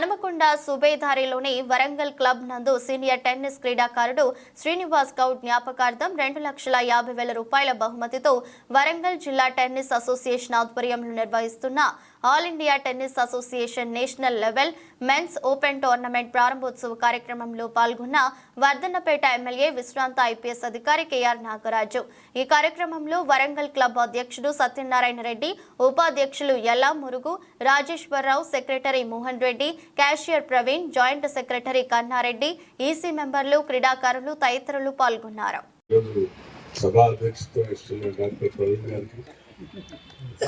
హనుమకొండ సుబేదారిలోని వరంగల్ క్లబ్ నందు senior tennis క్రీడాకారుడు శ్రీనివాస్ గౌడ్ జ్ఞాపకార్థం రెండు లక్షల యాభై వేల రూపాయల బహుమతితో వరంగల్ జిల్లా టెన్నిస్ అసోసియేషన్ ఆధ్వర్యంలో నిర్వహిస్తున్న all India tennis association national level men's open tournament ప్రారంభోత్సవ కార్యక్రమంలో పాల్గొన్న వర్ధన్నపేట ఎమ్మెల్యే విశ్రాంత ఐపీఎస్ అధికారి కేఆర్ నాగరాజు. ఈ కార్యక్రమంలో వరంగల్ క్లబ్ అధ్యక్షుడు సత్యనారాయణ రెడ్డి ఉపాధ్యక్షులు Ella Murugu Rajeshwararao secretary Mohan Reddy cashier Praveen joint secretary Kannareddy EC మెంబర్లు క్రీడాకారులు తదితరులు పాల్గొన్నారు.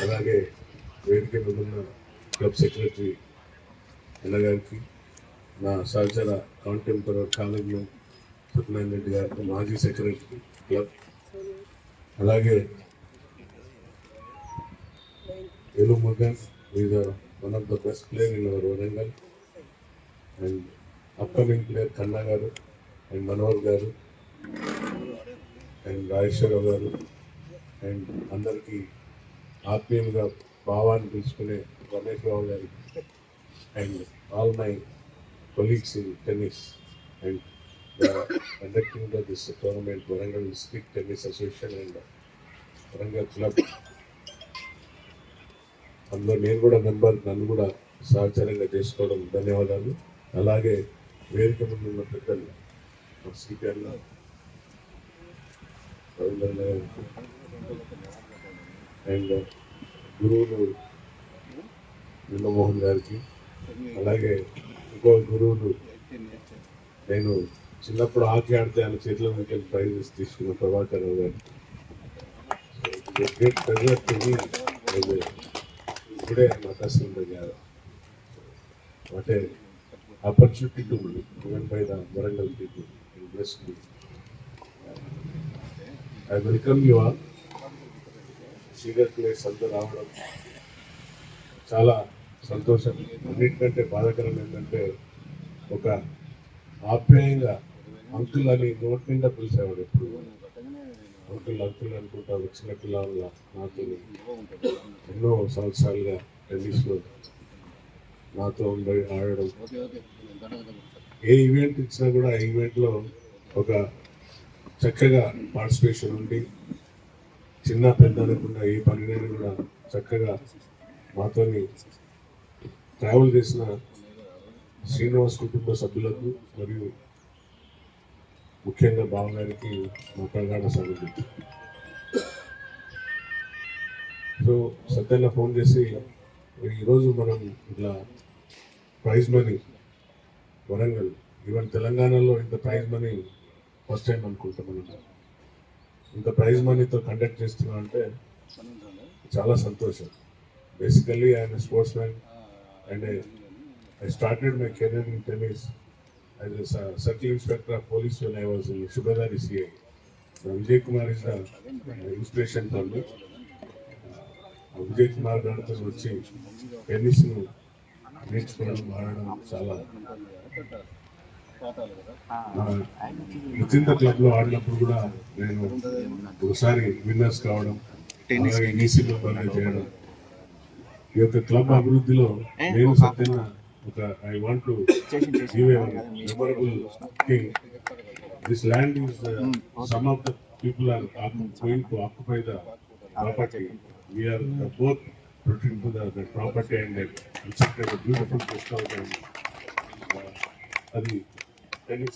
అలాగే వేదిక మీద ఉన్న క్లబ్ సెక్రటరీ అన్నగారికి నా సహచర కాంటెంపరీ కాలేజీలో సత్యనారాయణ రెడ్డి గారికి మాజీ సెక్రటరీ క్లబ్. అలాగే ఎలు Magan is one of the best player in our Warangal. And upcoming player Kanna గారు అండ్ మనోహర్ గారు అండ్ రాజేశ్వరరావు గారు. అండ్ అందరికీ ఆత్మీయంగా భావాన్ని తీసుకునే రమేష్ బాబు గారి and all my colleagues in tennis and conducting the this tournament Warangal district tennis association and Warangal club. అందులో నేను కూడా మెంబర్ నన్ను కూడా సహచరంగా చేసుకోవడం ధన్యవాదాలు. అలాగే వేదిక ముందు ఉన్న పెద్దలు సిపిఎల్ రవీంద్రనాథ్ అండ్ గురువులు నిమ్మమోహన్ గారికి అలాగే ఇంకో గురువులు నేను చిన్నప్పుడు హాకీ ఆడితే ఆయన చేతిలో నుంచి ప్రైజెస్ తీసుకున్న ప్రభాకర్ రావు గారు. గ్రేట్ ప్రెజర్ టు ఇప్పుడే నా కష్టం గారు అంటే opportunity to even by the Warangal people bless I welcome I welcome. Senior players అందరూ రావడం చాలా సంతోషం. అన్నిటికంటే బాధాకరం ఏంటంటే ఒక ఆప్యాయంగా అంకుల్ అని నోటి నిండా పిలిచేవాడు ఎప్పుడు. అంకుల్ అంకుల్ అనుకుంటా వచ్చిన పిల్లల నాతో. ఎన్నో సంవత్సరాలుగా టెన్నిస్లో నాతో ఉండి ఆడడం. ఏ ఈవెంట్ ఇచ్చినా కూడా ఆ ఈవెంట్లో ఒక చక్కగా పార్టిసిపేషన్ ఉండి చిన్న పెద్ద అనకుండా ఏ పనినైనా కూడా చక్కగా మాతోని ట్రావెల్ చేసిన శ్రీనివాస్ కుటుంబ సభ్యులకు మరియు ముఖ్యంగా బావగారికి మా ప్రగాఢ సభ్యులు సో సత్యన్న ఫోన్ చేసి ఈరోజు మనం ఇట్లా ప్రైజ్ మనీ వరంగల్ ఈవెన్ తెలంగాణలో ఇంత ప్రైజ్ మనీ ఫస్ట్ టైం అనుకుంటాం మనం ఇంత ప్రైజ్ మనీతో కండక్ట్ చేస్తున్నా అంటే చాలా సంతోషం. Basically I'm sports man and I started my career in tennis as circle inspector of police when I was in Subedari CI Vijay Kumar is the inspiration for me Vijay Kumar గారితో వచ్చి టెన్నిస్ను నేర్చుకోవడం ఆడడం చాలా నిశ్చింత క్లబ్లో ఆడినప్పుడు కూడా నేను ఒకసారి విన్నర్స్ కావడం అలాగే ఈసీ మెంబర్గా చేయడం. ఈ యొక్క క్లబ్ అభివృద్ధిలో నేను సత్యన ఒక I want to give a memorable thing. This land some of the people are going to occupy the property we're both protecting to the, the property and uh, constructed a beautiful guest house and uh, అది I